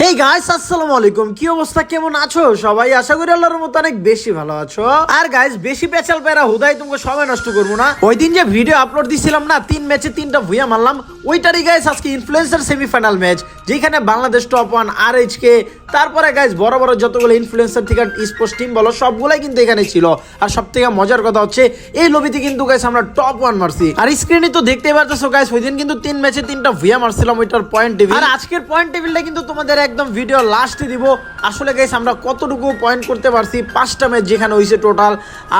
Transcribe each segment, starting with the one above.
Hey guys আসসালামু আলাইকুম। কি অবস্থা? কেমন আছো? সবাই আশা করি আল্লাহর মতো অনেক বেশি ভালো আছো। আর গাইস বেশি পেছাল পেরা হুদাই তোমাকে সময় নষ্ট করব না। ওই দিন যে ভিডিও আপলোড দিছিলাম না, তিন ম্যাচে তিনটা ভুইয়া মারলাম, ওইটারই গাইস আজকে ইনফ্লুয়েন্সার সেমিফাইনাল ম্যাচ যেখানে বাংলাদেশ টপ ওয়ান আর এইচ কে তারপরে গাইস বড় বড় যতগুলো ইনফ্লুয়েন্সার থেকে স্পোর্টস টিম বলো, সবগুলাই কিন্তু এখানে ছিল। আর সব থেকে মজার কথা হচ্ছে, এই লবিতে কিন্তু গাইস আমরা টপ ওয়ান মারছি। আর স্ক্রিনে তো দেখতে পারতেছো গাইস ওই দিন কিন্তু তিন ম্যাচে তিনটা ভুইয়া মারছিলাম, ওইটার পয়েন্ট টেবিল আর আজকের পয়েন্ট টেবিলটা কিন্তু তোমাদের একদম ভিডিও লাস্টে দিব। আসলে গাইস আমরা কতটুকু পয়েন্ট করতে পারছি, পাঁচটা ম্যাচ যেখানে হয়েছে টোটাল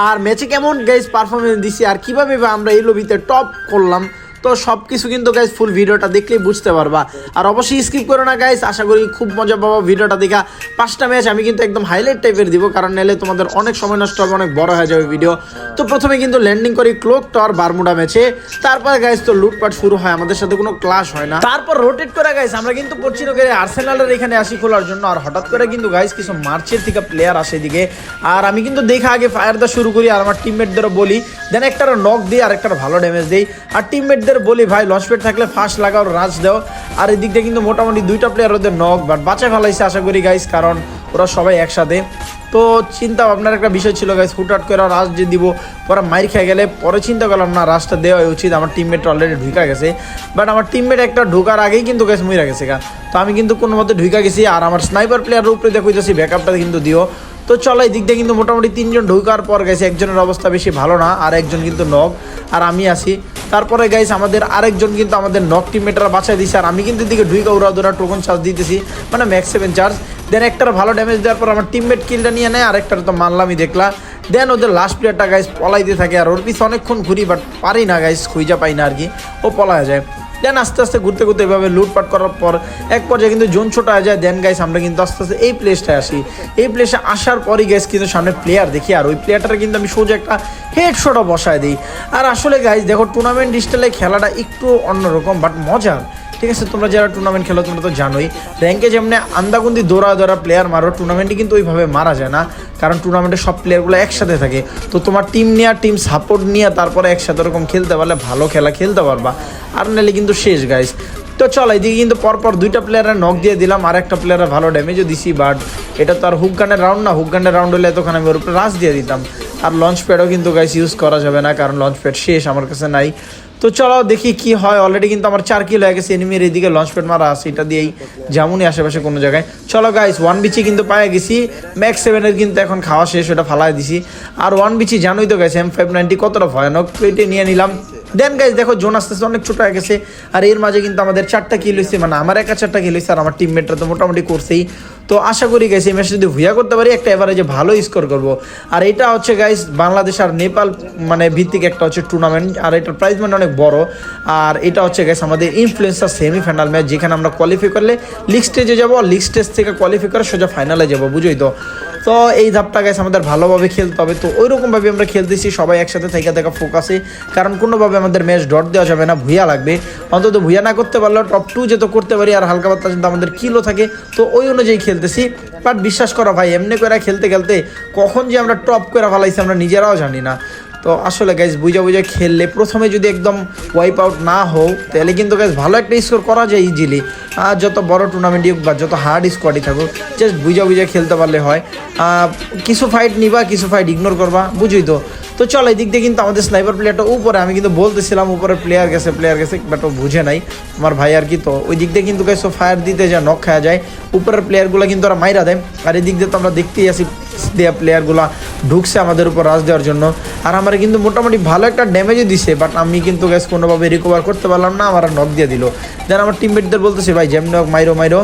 আর ম্যাচে কেমন গাইস পারফরমেন্স দিছি, আর কীভাবে আমরা এই লবিতে টপ করলাম তো সব কিছু কিন্তু গাইস ফুল ভিডিওটা দেখলেই বুঝতে পারবা। আর অবশ্যই স্কিপ করো না গাইস আশা করি খুব মজা পাবো ভিডিওটা দেখা। পাঁচটা ম্যাচ আমি কিন্তু একদম হাইলাইট টাইপের দিব, কারণ নাহলে তোমাদের অনেক সময় নষ্ট হবে, অনেক বড় হয়ে যাবে ভিডিও তো প্রথমে কিন্তু ল্যান্ডিং করি ক্লোক টাওয়ার বারমুডা ম্যাচে তারপরে গাইস তো লুটপাট শুরু হয়, আমাদের সাথে কোনো ক্লাস হয় না। তারপর রোটেট করে গাইস আমরা কিন্তু করে আর্সেনালের এখানে আসি খোলার জন্য, আর হঠাৎ করে কিন্তু গাইস কিছু মার্চের থেকে প্লেয়ার আসে এদিকে। আর আমি কিন্তু দেখা আগে ফায়ার দা শুরু করি, আর আমার টিমমেটদেরও বলি, দেন একটা নক দিই আর একটা ভালো ড্যামেজ দিই। আর টিমমেটদের বলি ভাই লঞ্চপ্যাড থাকলে ফার্স্ট লাগাও রাজ দাও। আর এদিক দিয়ে কিন্তু মোটামুটি দুইটা প্লেয়ার ওদের নক বাট বাঁচা ফেলাইছে আশা করি গাইস কারণ ওরা সবাই একসাথে। তো চিন্তা ভাবনার একটা বিষয় ছিল গাইস হুটহাট করে রাজ যে দিব। পরে মাইর খেয়ে গেলে পরে চিন্তা করলাম, না রাজটা দেওয়া উচিত, আমার টিমমেট অলরেডি ঢুকা গেছে। বাট আমার টিমমেট একটা ঢোকার আগেই কিন্তু গাইস মইরা গেছে গা। তো আমি কিন্তু কোনো মতে ঢুকা গেছি, আর আমার স্নাইপার প্লেয়ারের উপরে দেখো যাচ্ছি ব্যাকআপটা কিন্তু দিও। তো চলো এই দিক দিয়ে কিন্তু মোটামুটি তিনজন ঢুকার পর গেছে একজনের অবস্থা বেশি ভালো না, আর একজন কিন্তু নক, আর আমি আসি তারপরে গাইস আমাদের আরেকজন কিন্তু আমাদের নক টিমমেটরা বাঁচাই দিছে, আর আমি কিন্তু এদিকে ঢুইকা উড়া দুরা টোকন চার্জ দিতেছি মানে ম্যাক্স সেভেন চার্জ দেন একটার ভালো ড্যামেজ দেওয়ার পর আমার টিমমেট কিলটা নিয়ে নেয়, আরেকটার তো মানলামই দেখলা। দেন ওদের লাস্ট প্লেয়ারটা গাইস পলাইতে থাকে, আর ওর পিছে অনেকক্ষণ ঘুরি বাট পারি না গাইস খুঁজা পাই না আর কি। ও পলায় যায়। দেন আস্তে আস্তে ঘুরতে ঘুরতে এভাবে লুটপাট করার পর এক পর্যায়ে কিন্তু জোন ছোট হয়ে যায়। দেন গাইস আমরা কিন্তু আস্তে আস্তে এই প্লেসটায় আসি। এই প্লেসে আসার পরই গাইস কিন্তু সামনে প্লেয়ার দেখি। আর ওই প্লেয়ারটা কিন্তু আমি সোজা একটা হেড শটও বসায় দিই। আর আসলে গাইস দেখো টুর্নামেন্ট স্টাইলে খেলাটা একটু অন্যরকম বাট মজার। ঠিক আছে, তোমরা যারা টুর্নামেন্ট খেলো, তোমরা তো জানোই। র্যাঙ্কে যেমনি আন্দাগুন্দি দৌড়া দৌড়া প্লেয়ার মারো টুর্নামেন্টে কিন্তু ওইভাবে মারা যায় না, কারণ টুর্নামেন্টে সব প্লেয়ারগুলো একসাথে থাকে। তো তোমার টিম নিয়ে টিম সাপোর্ট নিয়ে তারপরে একসাথে ওরকম খেলতে পারলে ভালো খেলা খেলতে পারবা। আর নাহলে কিন্তু শেষ গাইস তো চল, এদিকে কিন্তু পরপর দুইটা প্লেয়ারের নক দিয়ে দিলাম, আর একটা প্লেয়ারের ভালো ড্যামেজও দিছি বাট এটা তো আর হুক গানের রাউন্ড না। হুক গানের রাউন্ড হলে এতক্ষণ আমি ওর উপরে রাস দিয়ে দিতাম। আর লঞ্চ প্যাডও কিন্তু গাইস ইউজ করা যাবে না, কারণ লঞ্চ প্যাড শেষ, আমার কাছে নাই। তো চলো দেখি কি হয়। অলরেডি কিন্তু আমার চার কিলো হয়ে গেছে এনিমির এদিকে লঞ্চ প্যাড মারা আছে, এটা দিয়েই যেমনই আশেপাশে কোনো জায়গায়। চলো গাইস ওয়ান বিচি কিন্তু পায়ে গেছি। ম্যাক্স সেভেনের কিন্তু এখন খাওয়া শেষ, ওটা ফালাই দিছি। আর ওয়ান বিচি জানোই তো গেছে এম ফাইভ নাইনটি কতটা ভয়ানক। প্লেটে নিয়ে নিলাম। দেন গাইজ দেখো জোন আস্তে আস্তে অনেক ছোটো হয়ে গেছে। আর এর মাঝে কিন্তু আমাদের চারটা কিল হয়েছে মানে আমার একা চারটা কিল হয়েছে আর আমার টিমমেটরা তো মোটামুটি করছেই। তো আশা করি গাইস এই ম্যাচে যদি ভুয়া করতে পারি, একটা এভারেজে ভালো স্কোর করব। আর এটা হচ্ছে গাইস বাংলাদেশ আর নেপাল মানে ভিত্তিক একটা হচ্ছে টুর্নামেন্ট আর এটার প্রাইজ মানে অনেক বড়। আর এটা হচ্ছে গাইস আমাদের ইনফ্লুয়েন্সার সেমিফাইনাল ম্যাচ যেখানে আমরা কোয়ালিফাই করলে লিগ স্টেজে যাব লিগ স্টেজ থেকে কোয়ালিফাই করে সোজা ফাইনালে যাব, বুঝোই তো? তো এই ধাপটা গাইস আমাদের ভালোভাবে খেলতে হবে। তো ওইরকমভাবে আমরা খেলতেছি, সবাই একসাথে থেকে দেখা ফোকাসে কারণ কোনোভাবে আমাদের ম্যাচ ডট দেওয়া যাবে না, ভুয়া লাগবে। অন্তত ভুয়া না করতে পারলেও টপ টু যে তো করতে পারি, আর হালকা পাতলা কিন্তু আমাদের কিলো থাকে। তো ওই অনুযায়ী খেলতেছি। বাট বিশ্বাস করা ভাই, এমনি করে খেলতে খেলতে কখন যে আমরা টপ করে ফেলাইছি আমরা নিজেরাও জানি না। তো আসলে গাইজ বুঝা বুঝা খেললে প্রথমে যদি একদম ওয়াইপ আউট না হোক তাহলে কিন্তু গাইজ ভালো একটা স্কোর করা যায় ইজিলি আর যত বড় টুর্নামেন্টই হোক বা যত হার্ড স্কোয়াডই থাকুক জাস্ট বুঝা বুঝা খেলতে পারলে হয়। কিছু ফাইট নিবা, কিছু ফাইট ইগনোর করবা, বুঝই তো। তো চলো এই দিক দিয়ে কিন্তু আমাদের স্নাইপার প্লেয়ারটা উপরে, আমি কিন্তু বলতেছিলাম উপরে প্লেয়ার গেছে প্লেয়ার গেছে বাট ও বুঝে নাই। আমার ভাই আর কি তো ওই দিক দিয়ে কিন্তু গাইস ফায়ার দিতে যা নক খাওয়া যায়। উপরের প্লেয়ারগুলো কিন্তু ওরা মাইরা দেয়। আর এই দিক দিয়ে তো আমরা দেখতেই আসি দেওয়া প্লেয়ারগুলো ঢুকছে আমাদের উপর রাজ দেওয়ার জন্য। আর আমার কিন্তু মোটামুটি ভালো একটা ড্যামেজও দিছে বাট আমি কিন্তু গ্যাস কোনোভাবে রিকভার করতে পারলাম না, আমার নক দিয়ে দিল। দেন আমার টিমমেটদের বলতেছে, ভাই যেমনি হোক মাইরো মাইরো।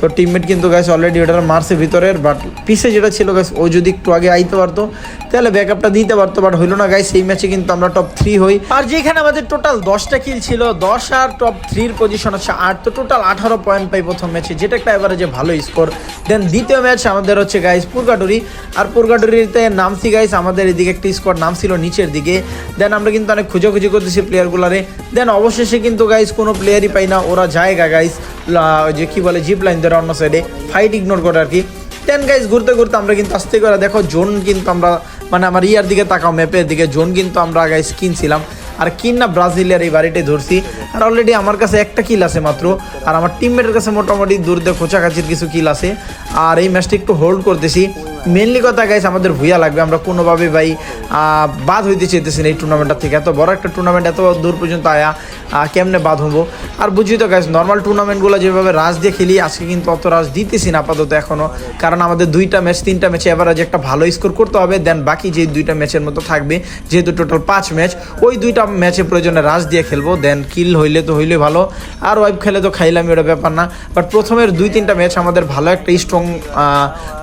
তো টিমমেট কিন্তু গ্যাস অলরেডি ওটার মারছে ভিতরের বাট পিসে যেটা ছিল গ্যাস ও যদি একটু আগে আইতে পারতো, তাহলে ব্যাকআপটা দিতে পারতো বাট হইল না গাইস এই ম্যাচে কিন্তু আমরা টপ থ্রি হই। আর যেখানে আমাদের টোটাল দশটা কিল ছিল, দশ আর টপ থ্রির পজিশন হচ্ছে আট। তো টোটাল আঠারো পয়েন্ট পাই প্রথম ম্যাচে যেটা একটা এভারেজে ভালো স্কোর দেন দ্বিতীয় ম্যাচ আমাদের হচ্ছে গাইস পুরগাটুরি। আর পুরগাটুরিতে নামছি গাইস আমাদের এদিকে একটা স্কোয়াড নাম ছিল নিচের দিকে। দেন আমরা কিন্তু অনেক খুঁজোখুঁজি করতেছি প্লেয়ারগুলারে দেন অবশেষে কিন্তু গাইস কোনো প্লেয়ারই পাই না, ওরা জায়গা গাইস যে কি বলে জিপ লাইন ধরে অন্য সাইডে ফাইট ইগনোর করে আর কি। দেন গাইস ঘুরতে ঘুরতে আমরা কিন্তু আস্তে করে, দেখো জোন কিন্তু আমরা মানে আমার ইয়ার দিকে তাকাও ম্যাপের দিকে। জোন কিন্তু আমরা গাইস কিনছিলাম আর কিন না ব্রাজিলিয়ার এই বাড়িটাই ধরছি। আর অলরেডি আমার কাছে একটা কিল আছে মাত্র। আর আমার টিমমেটের কাছে মোটামুটি দূর দিয়ে খোঁচাকাচির কিছু কিল আছে। আর এই ম্যাচটি একটু হোল্ড করতেছি। মেনলি কথা গাইস আমাদের ভুইয়া লাগবে। আমরা কোনোভাবে ভাই বাদ হইতে চেয়েতেছি না এই টুর্নামেন্টটা থেকে। এত বড় একটা টুর্নামেন্ট এত দূর পর্যন্ত আয়া কেমনে বাদ হব? আর বুঝি তো গাইস নর্মাল টুর্নামেন্টগুলো যেভাবে রাশ দিয়ে খেলি, আজকে কিন্তু অত রাশ দিতেছি না আপাতত এখনও কারণ আমাদের দুইটা ম্যাচ তিনটা ম্যাচে এভারেজ একটা ভালো স্কোর করতে হবে। দেন বাকি যে দুইটা ম্যাচের মতো থাকবে, যেহেতু টোটাল পাঁচ ম্যাচ ওই দুইটা ম্যাচে প্রয়োজনে রাশ দিয়ে খেলব। দেন কিল হইলে তো হইলে ভালো। আর ওয়াইফ খেলে তো খাইলামই, ওটা ব্যাপার না। বাট প্রথমের দুই তিনটা ম্যাচ আমাদের ভালো একটা স্ট্রং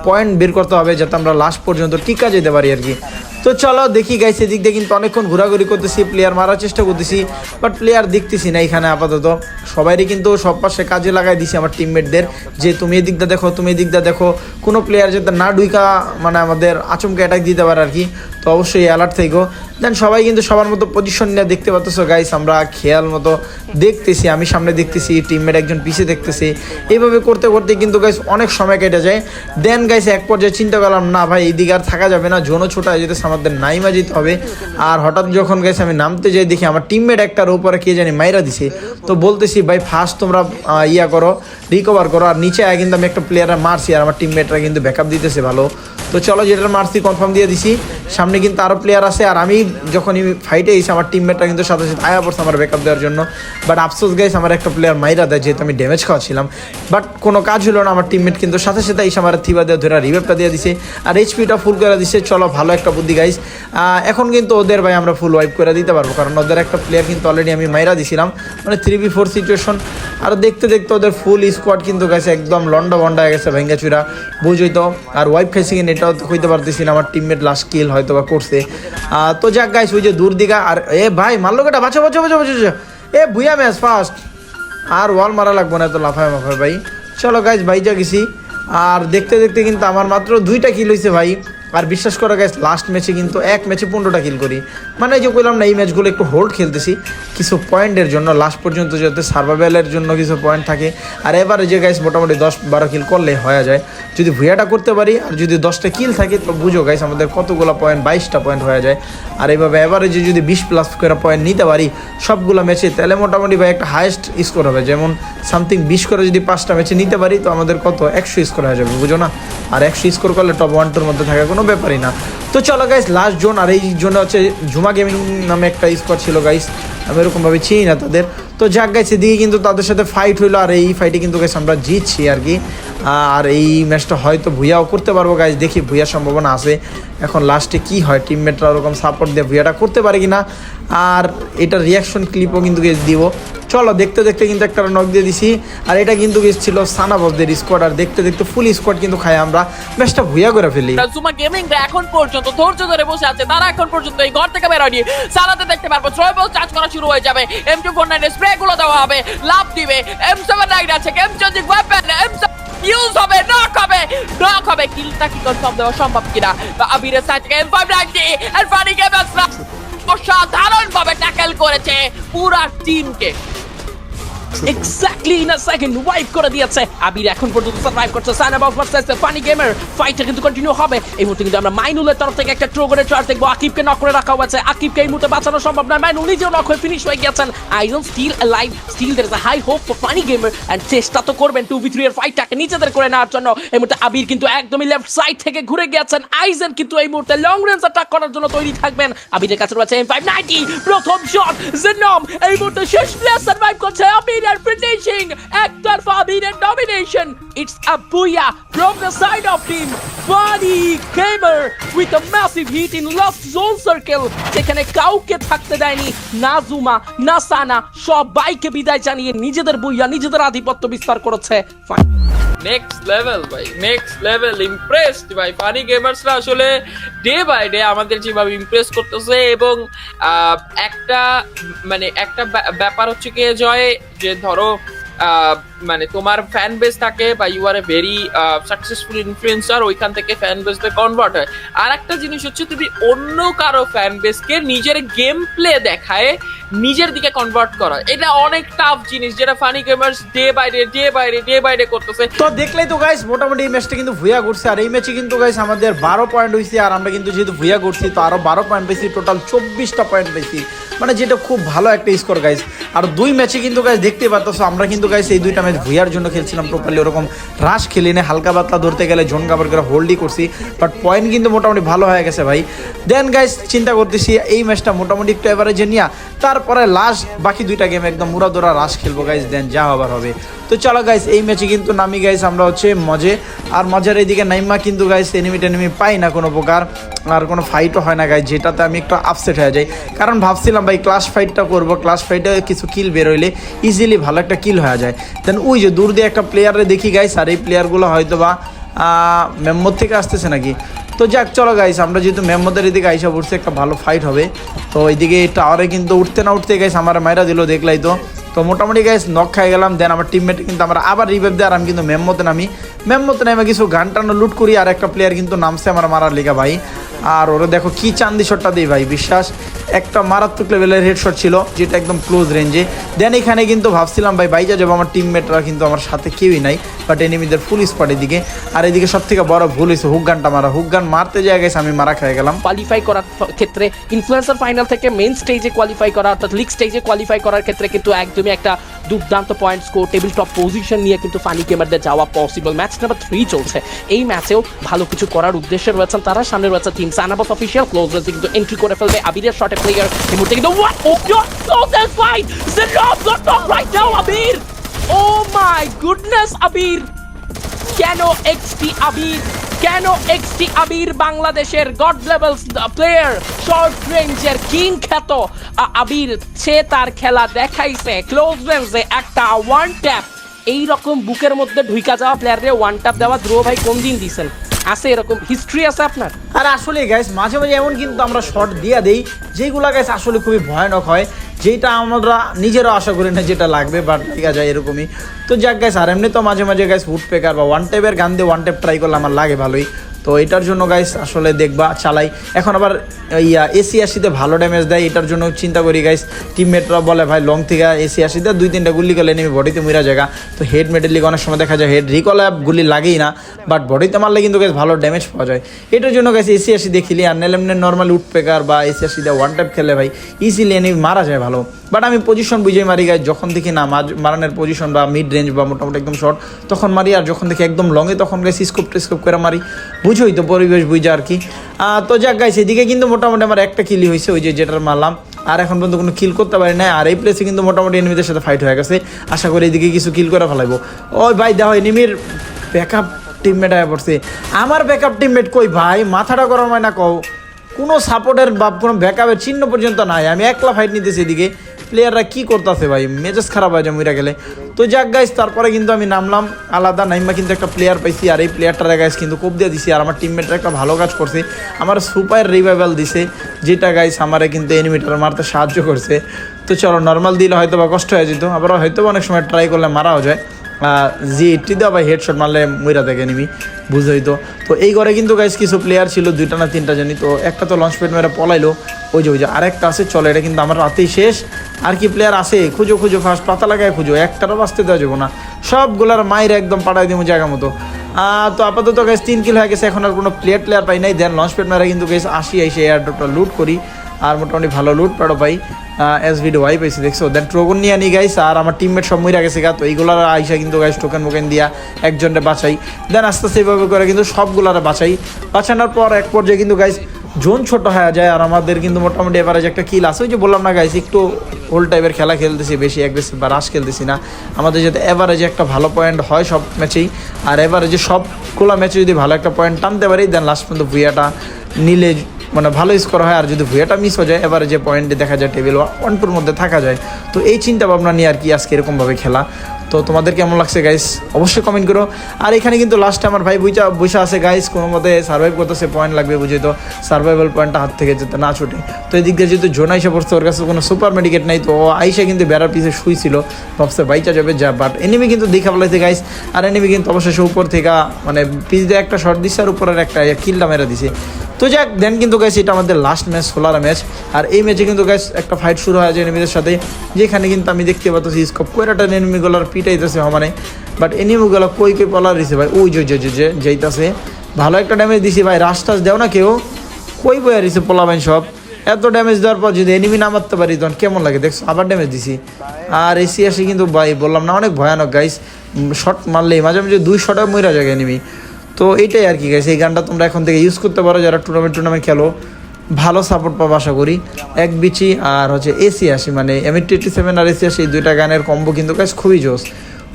পয়েন্ট বের করতে হবে। যাতে আমরা লাস্ট পর্যন্ত টিকা যেতে পারি আর কি। তো চলো দেখি গাইছে এদিক দিয়ে কিন্তু অনেকক্ষণ ঘোরাঘুরি করতেছি প্লেয়ার মারার চেষ্টা করতেছি বাট প্লেয়ার দেখতেছি না এখানে আপাতত। সবাইরই কিন্তু সব পাশে কাজে লাগাই দিছি আমার টিমমেটদের যে তুমি এদিকটা দেখো, তুমি এদিকটা দেখো, কোনো প্লেয়ার যাতে না ডুইকা মানে আমাদের আচমকে অ্যাটাক দিতে পারে আর কি। তো অবশ্যই অ্যালার্ট থেকো দেন সবাই কিন্তু সবার মতো পজিশন নিয়ে দেখতে পাচ্ছ গাইস আমরা খেয়াল মতো দেখতেছি, আমি সামনে দেখতেছি টিমমেট একজন পিছিয়ে দেখতেছি। এইভাবে করতে করতে কিন্তু গাইস অনেক সময় কেটে যায়। দেন গাইস এক পর্যায়ে চিন্তা করলাম, না ভাই এইদিকে আর থাকা যাবে না, জোনও ছোটা যেতেছে আমাদের নাইমা যেতে হবে। আর হঠাৎ যখন গেছে, আমি নামতে যাই, দেখি আমার টিমমেট একটার উপরে কে জানি মাইরা দিছে। তো বলতেছি, ভাই ফার্স্ট তোমরা ইয়া করো রিকভার করো। আর নিচে কিন্তু আমি একটা প্লেয়ারে মারছি, আর আমার টিমমেটরা কিন্তু ব্যাকআপ দিতেছে ভালো। তো চলো যেটা মারছি কনফার্ম দিয়ে দিছি। সামনে কিন্তু আরও প্লেয়ার আছে, আর আমি যখনই ফাইটে এসে আমার টিমমেটরা কিন্তু সাথে সাথে আয়া পড়ছে আমার ব্যাকআপ দেওয়ার জন্য। বাট আফসোস গাইস আমার একটা প্লেয়ার মাইরা দেয়, যেহেতু আমি ড্যামেজ খাওয়াছিলাম। বাট কোনো কাজ হলো না, আমার টিমমেট কিন্তু সাথে সাথে এসে আমার থিবা দেওয়া ধরে রিভেপটা দিয়ে দিছে। আর এইচপিটা ফুল করে দিছে, চলো ভালো একটা বুদ্ধি গাইস এখন কিন্তু ওদের ভাই আমরা ফুল ওয়াইপ করে দিতে পারব, কারণ ওদের একটা প্লেয়ার কিন্তু অলরেডি আমি মাইরা দিছিলাম। মানে থ্রি বি ফোর সিচুয়েশন আর দেখতে দেখতে ওদের ফুল স্কোয়াড কিন্তু গেছে একদম লন্ডা বন্ডা হয়ে গেছে, ভেঙ্গা চুরা। বুঝই তো, আর ওয়াইপ খাইছি কিনা এটাও তো কইতে পারতেছি না, আমার টিমমেট লাস্ট কিল হয়তো বা করছে তো যাক গাইস ওই যে দূর দিঘা আর এ ভাই, মারলো কেটা? বাঁচো বাঁচো বাঁচো বাঁচো। এ, ভুইয়া ম্যাচ ফার্স্ট আর ওয়াল মারা লাগবো না, এত লাফায় মাফায় ভাই। চলো গাইস ভাই যা গেছি। আর দেখতে দেখতে কিন্তু আমার মাত্র দুইটা কিল হয়েছে ভাই। আর বিশ্বাস করা গাইজ লাস্ট ম্যাচে কিন্তু এক ম্যাচে পনেরোটা কিল করি। মানে যে বললাম না, এই ম্যাচগুলো একটু হোল্ড খেলতেছি। কিছু পয়েন্টের জন্য লাস্ট পর্যন্ত যাতে সার্ভাইভেলের জন্য কিছু পয়েন্ট থাকে। আর এবারে যে গাইজ মোটামুটি দশ বারো কিল করলে হয়ে যায়। যদি ভুয়াটা করতে পারি, আর যদি দশটা কিল থাকে, তো বুঝো গাইজ আমাদের কতগুলো পয়েন্ট বাইশটা পয়েন্ট হয়ে যায়। আর এইভাবে এভারেজে যদি বিশ প্লাস করে পয়েন্ট নিতে পারি, সবগুলো ম্যাচে তাহলে মোটামুটি ভাই একটা হায়েস্ট স্কোর হবে। যেমন সামথিং বিশ করে যদি পাঁচটা ম্যাচে নিতে পারি, তো আমাদের কত? একশো স্কোর হয়ে যাবে, বুঝো না? আর একশো স্কোর করলে টপ ওয়ান টুর মধ্যে থাকা কোনো ব্যাপারই না। তো চলো গাইস লাস্ট জোন আর এই জোনে হচ্ছে ঝুমা গেমিং নামে একটা স্কোয়াড ছিল গাইস আমি এরকমভাবে চিনি না তাদের। তো যাক গাইস এদিকে কিন্তু তাদের সাথে ফাইট হইল, আর এই ফাইটে কিন্তু গাইস আমরা জিতছি আর কি। আর এই ম্যাচটা হয়তো ভুইয়াও করতে পারব গাইস দেখি ভুইয়ার সম্ভাবনা আছে। এখন লাস্টে কি হয় টিমমেটরা ওরকম সাপোর্ট দিয়ে ভুইয়াটা করতে পারে কিনা? আর এটার রিয়াকশন ক্লিপও কিন্তু গাইস দিব। চলো, দেখতে দেখতে কিন্তু একটা নক দিয়ে দিছি। আর এটা কিন্তু গাইস ছিল সানা বসদের স্কোয়াড আর দেখতে দেখতে ফুল স্কোয়াড কিন্তু খাই আমরা। ম্যাচটা ভুইয়া করে ফেলি। জুমা গেমিং এখন পর্যন্ত ধৈর্য ধরে বসে আছে, তারা এখন পর্যন্ত এই ঘর থেকে বেরোয়নি সালাতে দেখতে পারব ট্রয়বল চার্জ করা শুরু হয়ে যাবে। এম টু ফোর স্প্রে গুলো দেওয়া হবে লাভ দিবে এম সেভেন নাইন আছে M changing weapon M use হবে নক হবে নক হবে কিলটা কি কনফার্ম দেওয়া সম্ভব কিনা আবিরের সাইড এম ফাইভ নাইনটি এর ফানি গেম অসাধারণ ভাবে ট্যাকেল করেছে পুরা টিমকে exactly in a second wipe করে দিয়েছে। আবির এখন পর্যন্ত সার্ভাইভ করছে। Sign about versus funny gamer ফাইটটা কিন্তু কন্টিনিউ হবে। এই মুহূর্তে কিন্তু আমরা মাইনুলের তরফ থেকে একটা ট্রো করে চার্জ দেখব। আকিবকে নক করে রাখা হয়েছে। আকিবকে এই মুহূর্তে বাঁচানো সম্ভব নয়। মাইনুল নিজেও নক হয়ে ফিনিশ হয়ে গেছেন আইজন still live still there is high hope for funny gamer and চেষ্টা তো করবেন টু ভি থ্রি এর ফাইটটাকে নিজেদের করে নেওয়ার জন্য। এই মুহূর্তে আবির কিন্তু একদমই লেফট সাইড থেকে ঘুরে গেছেন আইজেন কিন্তু এই মুহূর্তে লং রেঞ্জ অ্যাটাক করার জন্য তৈরি থাকবেন। আবিরের কাছে রয়েছে এম ফাইভ নাইনটি প্রথম শট জেনম এই মুহূর্তে শেষ প্লেয়ার সার্ভাইভ করছে আবিরের ফিনিশিং একতরফা আবিরের ডমিনেশন ইটস আ বুয়া from the side of team Funny Gamer with a massive hit in last zone circle. যেখানে কাউকে থাকতে দেয়নি না জুমা না সানা সবাইকে বিদায় জানিয়ে নিজেদের বুইয়া নিজেদের আধিপত্য বিস্তার করেছে। Fine. নেক্সট লেভেল ভাই। নেক্সট লেভেল ইমপ্রেসড ভাই। ফানি গেমার্সরা আসলে ডে বাই ডে আমাদের যেভাবে ইমপ্রেস করতেছে এবং একটা মানে একটা ব্যা- ব্যাপার হচ্ছে কি জয় যে, ধরো মানে তোমার ফ্যান বেস থাকে বা you are a very successful influencer ওইখান থেকে ফ্যান বেসে কনভার্ট হয়। আর একটা জিনিস হচ্ছে তুমি অন্য কারও ফ্যান বেসকে নিজের গেম প্লে দেখায়, নিজের দিকে কনভার্ট করা এটা অনেক টাফ জিনিস যেটা funny gamers day by day day by day day by day করতেছে। তো দেখলেই তো গাইস মোটামুটি এই ম্যাচটা কিন্তু ভুয়া করছে আর এই ম্যাচে কিন্তু গাইস আমাদের বারো পয়েন্ট হয়েছে আর আমরা কিন্তু যেহেতু ভুয়া করছি তো আরও বারো পয়েন্ট পেয়েছি টোটাল চব্বিশটা পয়েন্ট পেয়েছি মানে যেটা খুব ভালো একটা স্কোর গাইস আর দুই ম্যাচে কিন্তু গাইজ দেখতে পাচ্ছ আমরা কিন্তু গাইস এই দুইটা ভুইয়ার জন্য খেলছিলাম প্রপারলি ওরকম রাশ খেলি না হালকা পাতলা ধরতে গেলে জোন কাবার করে হোল্ডই করছি বাট পয়েন্ট কিন্তু মোটামুটি ভালো হয়ে গেছে ভাই। দেন গাইজ চিন্তা করতেছি, এই ম্যাচটা মোটামুটি একটু এভারেজে নিয়ে, তারপরে লাস্ট বাকি দুইটা গেম একদম মুরাদোরা রাশ খেলব গাইজ দেন যা হবার হবে। তো চলো গাইজ এই ম্যাচে কিন্তু নামি গাইজ আমরা হচ্ছে মজে, আর মজার এইদিকে নাইমা কিন্তু গাইস এনিমি টেনিমি পাই না কোনো প্রকার, আর কোনো ফাইটও হয় না গাইজ যেটাতে আমি একটু আপসেট হয়ে যাই। কারণ ভাবছিলাম ভাই ক্লাস ফাইটটা করব ক্লাস ফাইটে কিছু কিল বেরোইলে ইজিলি ভালো একটা কিল হয়ে যায়। দেন ওই যে দূর দিয়ে একটা প্লেয়ারে দেখি গাইজ আর এই প্লেয়ারগুলো হয়তো বা মেম্বর থেকে আসতেছে নাকি? তো যাক, চলো গাইস আমরা যেহেতু মেম্বরদের এদিকে আইসা পড়ছে, একটা ভালো ফাইট হবে। তো এইদিকে টাওয়ারে কিন্তু উঠতে না উঠতে গাইস আমার মায়েরা দিল, দেখলাই তো। তো মোটামুটি গাইস নক খাই গেলাম। দেন আমার টিমমেট কিন্তু আমরা আবার রিভাইভ দেয়, আর আমি কিন্তু মেম্মতে নামি। মেম্মতে নামে কিছু গান লুট করি, আর একটা প্লেয়ার কিন্তু নামছে আমার মারার লিগা, ভাই। আর ওরা দেখো কি চান্দি শটটা দিই ভাই, বিশ্বাস? একটা মারাত্মক লেভেলের হেডশট ছিল, যেটা একদম ক্লোজ রেঞ্জে দেন এখানে কিন্তু ভাবছিলাম, ভাই বাইজা যাব, আমার টিমমেটরা কিন্তু আমার সাথে কেউই নাই বাট এনিমিদের ফুল স্পট এদিকে। আর এদিকে সব থেকে বড় ভুল হয়েছে হুক গানটা মারা। হুক গান মারতে যায় গেছে আমি মারা খেয়ে গেলাম। কোয়ালিফাই করার ক্ষেত্রে ইনফ্লুয়েন্সার ফাইনাল থেকে মেইন স্টেজে কোয়ালিফাই করা, অর্থাৎ লিগ স্টেজে কোয়ালিফাই করার ক্ষেত্রে কিন্তু একদমই একটা দুর্দান্ত point score table top position নিয়ে কিন্তু ফানি গেমারদের যাওয়া পসিবল ম্যাচ নাম্বার থ্রি চলছে। এই ম্যাচেও ভালো কিছু করার উদ্দেশ্যে রয়েছেন তারা, সামনে রয়েছে টিম সানাবস অফিসিয়াল ক্লোজ রয়েছে কিন্তু এন্ট্রি করে ফেলবে আবিরের শটে প্লেয়ার এই মুহূর্তে কিন্তু oh god! So that fight the lob got top right now Abir oh my goodness আবির কেন এক্সটি আবির কেন এক্সটি আবির বাংলাদেশের গড লেভেলস প্লেয়ার শর্ট রেঞ্জের কিং খ্যাত? আবির সে তার খেলা দেখাইছে ক্লোজ রেঞ্জে একটা ওয়ান ট্যাপ এই রকম বুকের মধ্যে ঢুইকা যাওয়া প্লেয়ারে ওয়ান ট্যাপ দেওয়া ধ্রুব ভাই কোন দিন দিছেন? আছে, এরকম হিস্ট্রি আছে আপনার? আর আসলে গ্যাস মাঝে মাঝে এমন কিন্তু আমরা শর্ট দিয়ে দেই, যেগুলো গ্যাস আসলে খুবই ভয়ানক হয়, যেটা আমরা নিজেরও আশা করি না যেটা লাগবে বাট ঠিক আছে এরকমই। তো যাক গ্যাস আর এমনি তো মাঝে মাঝে গ্যাস উঠ পেকার বা ওয়ান টাইপের গান দিয়ে ওয়ান টাইপ ট্রাই করলে আমার লাগে ভালোই। তো এটার জন্য গাইস আসলে দেখবা, চালাই। এখন আবার ইয়া এসি আশিতে ভালো ড্যামেজ দেয়, এটার জন্য চিন্তা করি গাইস টিমমেটরা বলে, ভাই লং থেকে এসি আশিতে দুই, তিনটা গুলি করলে নেমে বডিতে মুরা জায়গা তো হেড মেডেল লিগ অনেক সময় দেখা যায় হেড রিকল অ্যাপ গুলি লাগেই না বাট বডিতে মারলে কিন্তু গাইস ভালো ড্যামেজ পাওয়া যায়। এটার জন্য গাইস এসি আশি দেখিলি, আর নেলেমনে নর্মাল উড পেকার বা এসি দিয়ে ওয়ান টাইপ খেলে ভাই ইজিলি এনে মারা যায় ভালো। বাট আমি পজিশন বুঝে মারি গাই যখন দেখি না মারানের পজিশন বা মিড রেঞ্জ বা মোটামুটি একদম শর্ট তখন মারি আর যখন দেখি একদম লংয়ে তখন গাইস স্কোপ টেস্কোপ করে মারি। বুঝোই তো পরিবেশ, বুঝে আর কি। তো যাক গাইছে এদিকে কিন্তু মোটামুটি আমার একটা কিলি হয়েছে, ওই যে যেটার মারলাম। আর এখন পর্যন্ত কোনো কিল করতে পারি না আর এই প্লেসে কিন্তু মোটামুটি এনিমিদের সাথে ফাইট হয়ে গেছে। আশা করি এদিকে কিছু কিল করে ফেলাইবো। ওই ভাই, দেখো এনিমির ব্যাকআপ টিমমেট আয়া পড়ছে। আমার ব্যাকআপ টিমমেট কই ভাই? মাথাটা গরম হয় না কও। কোনো সাপোর্টের বা কোনো ব্যাকআপের চিহ্ন পর্যন্ত নাই। আমি একলা ফাইট নিতেছি এদিকে। প্লেয়াররা কি করতেছে ভাই? মেজাজ খারাপ হয়ে যায় মুইরা গেলে। তো যাক গাইস তারপরে কিন্তু আমি নামলাম আলাদা। নাইমা কিন্তু একটা প্লেয়ার পাইছি আর এই প্লেয়ারটারে গাইস কিন্তু কোপ দিয়ে দিছি আর আমার টিমমেটরা একটা ভালো কাজ করছে। আমার সুপার রিভাইভাল দিছে, যেটা গাইস আমারে কিন্তু এনিমিটার মারতে সাহায্য করছে। তো চলো নর্মাল দিলে হয়তো বা কষ্ট হয়ে যেত। আবার হয়তো অনেক সময় ট্রাই করলে মারাও যায়। জি দেওয়া বা হেডশট মারলে মইরা দেখে নিবি বুঝই তো? তো এই ঘরে কিন্তু গাইস কিছু প্লেয়ার ছিল, দুইটা না তিনটা জানি, তো একটা তো লঞ্চ প্যাড মেরে পলাইলো, ওই যে ওই যে, আরেকটা আছে, চলে, এটা কিন্তু আমার রাতেই শেষ। আর কি প্লেয়ার আছে? খুঁজো খুঁজো ফার্স্ট পাতা লাগায় খুঁজো, একটারও বাঁচতে দেওয়া যাব না। সবগুলার মায়ের একদম পাঠাই দিব জায়গা মতো। তো আপাতত গাইস তিন কিলো হয়ে গেছে, এখন আর কোনো প্লেয়ার প্লেয়ার পাই নাই। দেন লঞ্চ প্যাড মেরা কিন্তু গাইস আসি, এসে এয়ারড্রপটা লুট করি। আর মোটামুটি ভালো লুট প্যাডও পাই এস ভিডিও ওয়াই পাইছি, দেখছ? দেন ট্রোগন নিয়ে আনি গাইস আর আমার টিমমেট সব মইরা গেছে গা, তো এইগুলার আইসা কিন্তু গাইস টোকেন মোকেন দিয়া একজনকে বাঁচাই। দেন আস্তে আস্তে এইভাবে করে কিন্তু সবগুলার বাঁচাই। বাঁচানোর পর এক পর্যায়ে কিন্তু গাইস জোন ছোট হয়ে যায়, আর আমাদের কিন্তু মোটামুটি এভারেজ একটা কিল আছে। ওই যে বললাম না গাইস একটু ওল্ড টাইপের খেলা খেলতেছি, বেশি অ্যাগ্রেসিভ বা রাশ খেলতেছি না। আমাদের যাতে এভারেজে একটা ভালো পয়েন্ট হয় সব ম্যাচেই আর এভারেজে সবগুলো ম্যাচে যদি ভালো একটা পয়েন্ট টানতে পারি দেন লাস্ট পর্যন্ত ভুইয়াটা নিলে মানে ভালো স্কোর হয় আর যদি ভুয়াটা মিস হয়ে যায় এবারে যে পয়েন্টে দেখা যায় টেবিল ওয়ান টুর মধ্যে থাকা যায়। তো এই চিন্তা ভাবনা নিয়ে আর কি আজকে এরকমভাবে খেলা। তো তোমাদের কেমন লাগছে গাইস অবশ্যই কমেন্ট করো। আর এখানে কিন্তু লাস্টে আমার ভাই বুঝা বসে আছে গাইস কোনো মতে সার্ভাইভ করতেছে পয়েন্ট লাগবে বুঝে তো। সার্ভাইভাল পয়েন্টটা হাত থেকে যেতে না ছুটে। তো এদিক দিয়ে যেহেতু জোনা এসে পড়ছে, ওর কাছে কোনো সুপার মেডিকেট নাই, তো ও আইসা কিন্তু বেড়ার পিছে শুইছিল। ভাবছে বাইচা যাবে, যা বাট এনিমি কিন্তু দেখা ফেলাইছে গাইস আর এনিমি কিন্তু অবশ্যই সে উপর থেকে মানে পিস দিয়ে একটা শট দিচ্ছে আর উপরের একটা কিলটা মেরে দিছে। তো যাক দেন কিন্তু গাইস এটা আমাদের লাস্ট ম্যাচ সোলার ম্যাচ আর এই ম্যাচে কিন্তু গাইস একটা ফাইট শুরু হয়ে যায় এনিমিদের সাথে। যেখানে কিন্তু আমি দেখতে পাচ্ছি স্কোপ কয়টা এনিমিগুলোর পিটাইতেছে মানে। বাট এনিমিগুলো কই কই পলার দিছে ভাই। ওই যে যে ভালো একটা ড্যামেজ দিছি ভাই। রাস টাস দেও না কেউ। কই বইয়া দিছে পোলাবেন সব? এত ড্যামেজ দেওয়ার পর যদি এনিমি না মারতে পারি, তখন কেমন লাগে? দেখছ, আবার ড্যামেজ দিছি। আর এসি আসি কিন্তু ভাই, বললাম না, অনেক ভয়ানক গাইস শট মারলেই মাঝে মাঝে দুই শটে মইরা যায় এনিমি তো এইটাই আর কি গাইস এই গানটা তোমরা এখন থেকে ইউজ করতে পারো যারা টুর্নামেন্ট টুর্নামেন্ট খেলো। ভালো সাপোর্ট পাবো আশা করি। এক বিচি আর হচ্ছে এসি আসি মানে এম টি সেভেন আর এসি আসি, এই দুইটা গানের কম্বো কিন্তু গাইস খুবই জোস।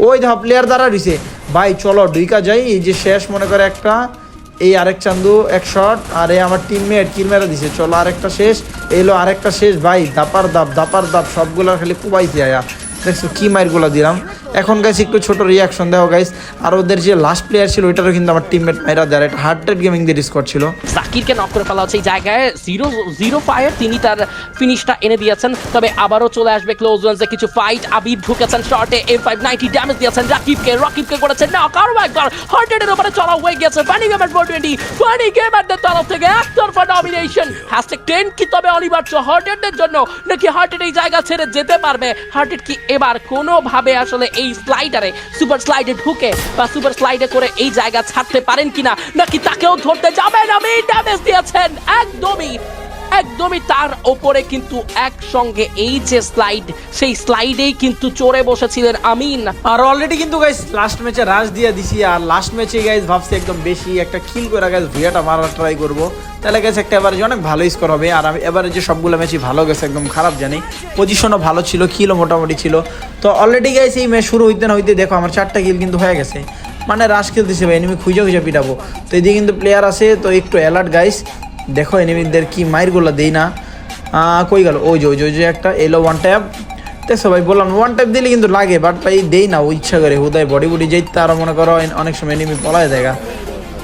ওই ধর প্লেয়ার দ্বারা রইছে ভাই, চলো, দুইকা যাই, এই যে শেষ মনে করে একটা, এই আরেক চান্দু, এক শট আর এই আমার টিমমেট কিল মেরা দিছে। চলো, আরেকটা শেষ এলো আরেকটা শেষ। ভাই, দাপার দাপ দাপার দাপ সবগুলা খালি কুবাইছে আয়া। দেখছ, কি মাইরগুলো দিলাম। এখন গাইস একটু ছোট রিয়াকশন দেখো গাইস আর ওদের যে লাস্ট প্লেয়ার ছিল, ওইটারও কিন্তু আমার টিমমেট মাইরা দেয় একটা হার্ড রেট গেমিং দিয়ে স্কোর ছিল। জাকিরকে নক করে ফেলা হচ্ছে এই জায়গায়। জিরো জিরো ফায়ার তিনি তার ফিনিশটা এনে দিয়েছেন। তবে আবারও চলে আসবে ক্লোজ ওয়ান্সে কিছু ফাইট আবির ঢুকেছেন শর্টে এম ফাইভ নাইনটি ড্যামেজ দিয়েছেন রাকিবকে। রাকিবকে করেছেন না কারও একবার হার্টেডের উপরে চড়া হয়ে গেছে funny gamer four twenty funny তরফ থেকে একতরফা ডমিনেশন হ্যাশট্যাগ টেন কি তবে অনিবার্য? হার্টেডের জন্য নাকি হার্টেড এই জায়গা ছেড়ে যেতে পারবে? হার্টেড কি এবার কোনোভাবে আসলে এই স্লাইডারে সুপার স্লাইডে ঢুকে বা সুপার স্লাইডে করে এই জায়গা ছাড়তে পারেন কিনা নাকি তাকেও ধরতে যাবেন? আমি ড্যামেজ দিয়েছেন। একদমই একদমই তার ওপরে কিন্তু একসঙ্গে এই যে স্লাইড সেই স্লাইডেই কিন্তু চড়ে বসেছিলেন আমিন। আর অলরেডি কিন্তু গাইস লাস্ট ম্যাচে রাশ দিয়ে দিছি, আর লাস্ট ম্যাচে গাইস ভাবছি একদম বেশি একটা কিল করে গাইস ভিয়াটা মারার ট্রাই করব। তাহলে গেছে একটা এবারে অনেক ভালো স্কোর হবে, আর আমি এবারে যে সবগুলো ম্যাচই ভালো গেছে, একদম খারাপ জানি। পজিশনও ভালো ছিল কিলও মোটামুটি ছিল। তো অলরেডি গাইস এই ম্যাচ শুরু হইতে না হইতে দেখো আমার চারটা কিল কিন্তু হয়ে গেছে। মানে রাশ খেলতেছে ভাই এনিমি খুঁজে খুঁজে পিটাবো। তো এদিকে কিন্তু প্লেয়ার আছে, তো একটু অ্যালার্ট গাইস দেখো এনিমিদের কি মাইরগুলো দেই না। কই গেল? ওই যে ওই যে ওই যে একটা এলো ওয়ান ট্যাপ দেখছ সবাই বললাম ওয়ান ট্যাপ দিলে কিন্তু লাগে বাট ভাই দেই না, ও ইচ্ছা করে, হুদায় বডি বডি যেতে আরও মনে করো, অনেক সময় এনিমি পলায় দেখা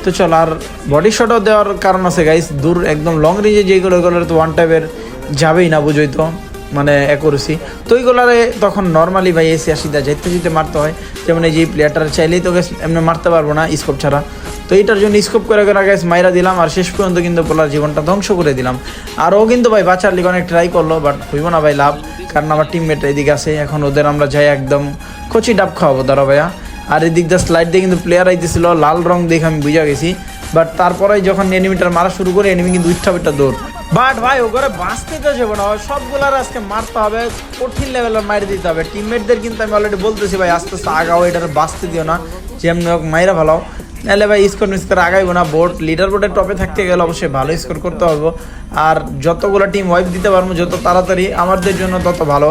তো চল, আর বডি শটও দেওয়ার কারণ আছে গাইস দূর, একদম লং রেঞ্জে যেগুলো ওগুলো তো ওয়ান ট্যাপের যাবেই না, বুঝোই তো। মানে অ্যাকুরেসি তো ওইগুলারে তখন নর্মালি ভাই এসে আসিদা যেতে যেতে মারতে হয়। যেমন এই যে প্লেয়ারটা চাইলেই তো গেছ এমনি মারতে পারব না স্কোপ ছাড়া। তো এইটার জন্য স্কোপ করে করে গেছ মাইরা দিলাম আর শেষ পর্যন্ত কিন্তু পোলার জীবনটা ধ্বংস করে দিলাম। আর ও কিন্তু ভাই বাঁচার লিগে অনেক ট্রাই করল বাট হইব না ভাই লাভ। কারণ আমার টিমমেট এদিকে আছে, এখন ওদের আমরা যাই একদম কচি ডাব খাওয়াবো দাঁড়া ভাইয়া। আর এদিক দিয়ে স্লাইড দিয়ে কিন্তু প্লেয়ার আইতেছিল, লাল রং দেখে আমি বুঝা গেছি। বাট তারপরে যখন এনিমিটার মারা শুরু করে এনিমি কিন্তু উঠা পিঠা দৌড়। বাট ভাই ও করে বাঁচতে তো যাব না সবগুলার আজকে মারতে হবে, কঠিন লেভেলের মারি দিতে হবে। টিমমেটদের কিন্তু আমি অলরেডি বলতেছি ভাই, আস্তে আস্তে আগাও, এটার বাঁচতে দিও না, যেমনি হোক মাইরা ভালো নাহলে ভাই স্কোর মিস করে আগাইবো না বোর্ড লিডার বোর্ডের টপে থাকতে গেলে অবশ্যই ভালো স্কোর করতে হবে আর যতগুলো টিম ওয়াইপ দিতে পারব, যত তাড়াতাড়ি, আমাদের জন্য তত ভালো।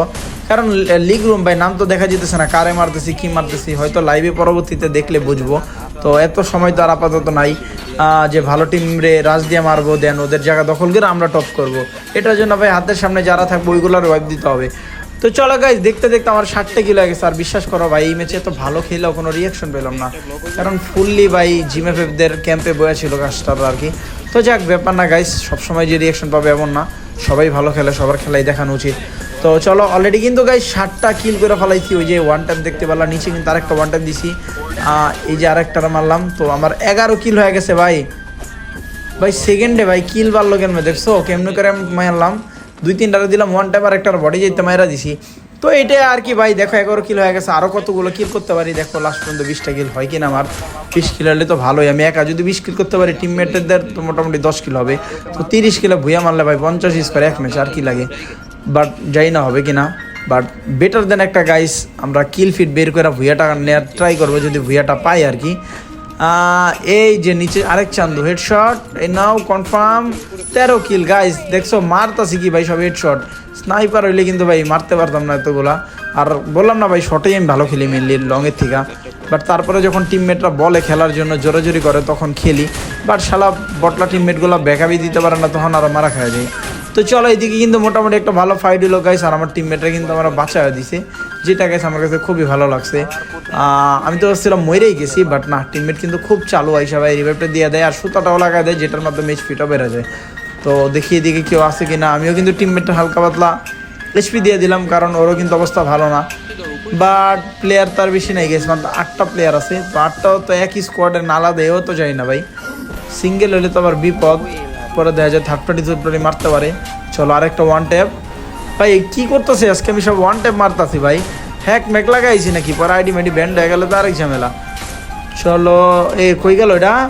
কারণ লিগ রুম ভাই, নাম তো দেখা যেতেছে না, কারে মারতেছি, কি মারতেছি, হয়তো লাইভে পরবর্তীতে দেখলে বুঝব। তো এত সময় তো আর আপাতত নাই। যে ভালো টিম রে রাজ দিয়ে মারবো, দেন ওদের জায়গা দখল করে আমরা টপ করব। এটার জন্য ভাই হাতের সামনে যারা থাকবে ওইগুলোর ওয়াইপ দিতে হবে। তো চলো গাইজ দেখতে দেখতে আমার ষাটটা কিলো গেছে। আর বিশ্বাস করো ভাই, এই ম্যাচে এত ভালো খেলেও কোনো রিয়াকশন পেলাম না। কারণ ফুললি ভাই জিমেফেফদের ক্যাম্পে বয়া ছিল কাজটার আর কি। তো যাক, ব্যাপার না গাইজ সবসময় যে রিয়াকশন পাবে এমন না। সবাই ভালো খেলে, সবার খেলাই দেখানো উচিত। তো চলো অলরেডি কিন্তু গাইজ ষাটটা কিল করে ফেলাইছি, ওই যে ওয়ান টাইম দেখতে পেলাম নিচে কিন্তু আরেকটা ওয়ান টাইম দিছি। এই যে আর আরেকটা মারলাম, তো আমার এগারো কিল হয়ে গেছে ভাই। ভাই সেকেন্ডে ভাই কিল বাড়লো কেন দেখছ, কেমনে করে আমি মারলাম? দুই তিনটা দিলাম ওয়ান টাইম আর একটা বডি যেতে মাইরা দিছি। তো এটা আর কি ভাই, দেখো এগারো কিল হয়ে গেছে, আরও কতগুলো কিল করতে পারি? দেখো লাস্ট পর্যন্ত বিশটা কিল হয় কিনা আমার। বিশ কিল হলে তো ভালোই, আমি একা যদি বিশ কিল করতে পারি টিমমেটদের তো মোটামুটি দশ কিল হবে। তো তিরিশ কিলো ভুয়া মারলে ভাই, পঞ্চাশ স্কোর এক ম্যাচ আর কি লাগে? বাট যাই না হবে কিনা। বাট বেটার দেন একটা গাইস আমরা কিল ফিট বের করে ভুয়াটা নেওয়ার ট্রাই করব যদি ভুয়াটা পাই আর কি। এই যে নিচে আরেক চান্দু হেডশট এই নাও কনফার্ম তেরো কিল গাইস দেখছ মারতাছি কি ভাই সব হেডশট স্নাইপার হইলে কিন্তু ভাই মারতে পারতাম না এতগুলা। আর বললাম না ভাই শটেই আমি ভালো খেলি মেনলি লংয়ের থেকে। বাট তারপরে যখন টিমমেটরা বলে খেলার জন্য জোরাজোরি করে, তখন খেলি। বাট শালা, বটলা টিমমেটগুলো ব্যাকআপই দিতে পারে না, তখন আরও মারা খাওয়া যায় তো চলো এদিকে কিন্তু মোটামুটি একটা ভালো ফাইট হলো গাইস আর আমার টিমমেটরা কিন্তু আমরা বাঁচায় দিছে, যেটা গেছে আমার কাছে খুবই ভালো লাগছে। আমি তো ভাবছিলাম মরেই গেছি বাট না টিমমেট কিন্তু খুব চালু হয় সবাই রিভাইভটা দিয়ে দেয়, আর সুতাটাও লাগায় দেয়, যেটার মাধ্যমে এইচপিটাও বেড়ে যায়। তো দেখি এদিকে কেউ আছে কিনা, আমিও কিন্তু টিমমেটটা হালকা পাতলা এইচপি দিয়ে দিলাম, কারণ ওরও কিন্তু অবস্থা ভালো না। বাট প্লেয়ার তার বেশি নাই গেছে মাত্র আটটা প্লেয়ার আছে, তো আটটাও তো একই স্কোয়াডের নালা দেয়ও তো যাই না ভাই। সিঙ্গেল হলে তো আবার বিপদ। পরে দেখা যায় থার্ড পার্টি থার্ড পার্টি মারতে পারে। চলো আরেকটা ওয়ান ট্যাপ ভাই, কি করতেছে আজকে? আমি সব ওয়ান ট্যাপ মারতাছি ভাই। হ্যাক ম্যাক লাগাইছি নাকি? পরে আইডি মেডি ব্যান্ড হয়ে গেলে, তো আরেক ঝামেলা। চলো, এ, কই গেল এটা?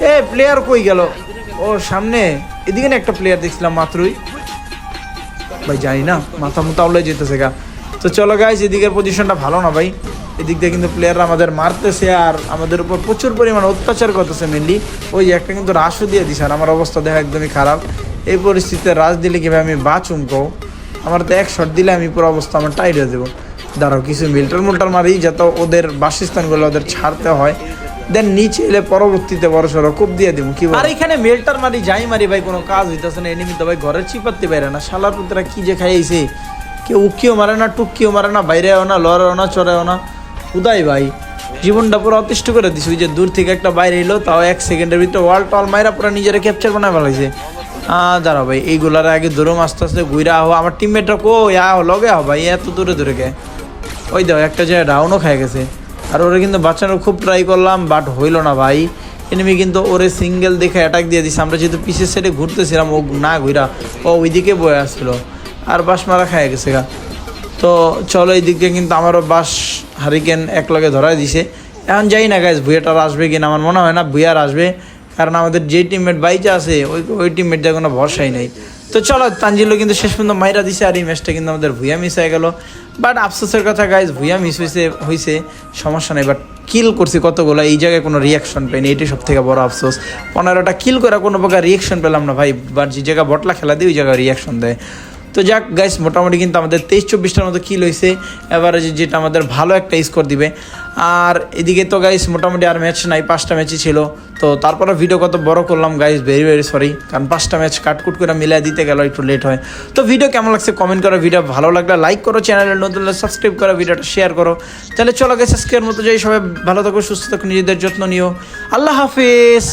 এ প্লেয়ার কই গেল? ও, সামনে। এদিকে না একটা প্লেয়ার দেখছিলাম মাত্রই। ভাই, জানি না, মাথা মুথা উল্লে যেতেছে গা। তো চলো গাইজ এদিকের পজিশনটা ভালো না ভাই। এদিক দিয়ে কিন্তু প্লেয়াররা আমাদের মারতেছে আর আমাদের উপর প্রচুর পরিমাণ অত্যাচার করতেছে মেনলি ওই একটা কিন্তু রাশও দিয়ে দিছে আর আমার অবস্থা দেখা একদমই খারাপ। এই পরিস্থিতিতে রাশ দিলে কীভাবে আমি বাঁচুম কও আমার তো এক শট দিলে আমি পুরো অবস্থা আমার টাইট হয়ে দেবো দাঁড়াও, কিছু মিল্টার মুল্টার মারি যাতে ওদের বাসস্থানগুলো ওদের ছাড়তে হয়। দেন নিচে এলে পরবর্তীতে বড় সড়ো খুব দিয়ে দিব, কি আর এখানে মেল্টার মারি, যাই মারি ভাই, কোনো কাজ হইতেছে না। এনিমি তো ভাই ঘরের চিপাতে পারে না। শালার পুতরা কি যে খাইছে? কেউ উকিও মারে না, টুকিও মারে না, বাইরেও না লড়েও না চড়েও না। উদাই ভাই। জীবনটা পুরো অতিষ্ঠ করে দিছে, ওই যে দূর থেকে একটা বাইরে এলো, তাও এক সেকেন্ডের ভিতরে ওয়াল টল মাইরা পুরো নিজেরা ক্যাপচার বানায় ফেলাইছে। দাঁড়াও ভাই, এইগুলার আগে দৌড়ম আস্তে আস্তে ঘুরে আহো, আমার টিমমেটরা কো আহ লগে আহ ভাই এত দূরে দূরে গে ওই দাও, একটা জায়গায় ডাউনও খেয়ে গেছে। আর ওরে কিন্তু বাঁচানোর খুব ট্রাই করলাম বাট হইল না ভাই। এনিমি কিন্তু ওরে সিঙ্গেল দেখে অ্যাটাক দিয়ে দিছে, আমরা যেহেতু পিসের সাইডে ঘুরতেছিলাম, ও না ঘুরা ও ওইদিকে বয়ে আসছিল। আর বাস মারা খায় গেছে গা। তো চলো এই দিক দিয়ে কিন্তু আমারও বাস হারিকেন এক লগে ধরাই দিছে। এখন যাই না গাইজ ভুয়াটার আসবে কিনা আমার মনে হয় না ভুয়ার আসবে। কারণ আমাদের যে টিমমেট বাইচে আছে, ওই ওই টিমমেটদের কোনো ভরসাই নেই। তো চলো তানজিলো কিন্তু শেষ পর্যন্ত মাইরা দিছে আর এই ম্যাচটা কিন্তু আমাদের ভুয়া মিস হয়ে গেল। বাট আফসোসের কথা গাইজ ভুয়া মিস হয়েছে হয়েছে সমস্যা নেই। বাট কিল করছি কতগুলো, এই জায়গায় কোনো রিয়াকশন পাইনি। এটাই সব থেকে বড় আফসোস। পনেরোটা কিল করে কোনো প্রকার রিয়াকশন পেলাম না ভাই। বাট যে জায়গায় বটলা খেলা দিয়ে, ওই জায়গায় রিয়াকশন দেয়। তো যাক গাইস মোটামুটি কিন্তু আমাদের তেইশ চব্বিশটার মতো কিল হয়েছে এভারেজে যেটা আমাদের ভালো একটা স্কোর দিবে। আর এদিকে তো গাইস মোটামুটি আর ম্যাচ নাই, পাঁচটা ম্যাচই ছিল। তো তারপরে ভিডিও কত বড় করলাম গাইস ভেরি ভেরি সরি কারণ পাঁচটা ম্যাচ কাটকুট করে মিলাই দিতে গেল, একটু লেট হয়। তো ভিডিও কেমন লাগছে কমেন্ট করো ভিডিও ভালো লাগলে লাইক করো চ্যানেলের নতুন সাবস্ক্রাইব করো ভিডিওটা শেয়ার করো। তাহলে চলো গাইস আজকের মতো যাই সবাই ভালো থাকো, সুস্থ থাকো, নিজেদের যত্ন নিও। আল্লাহ হাফিজ।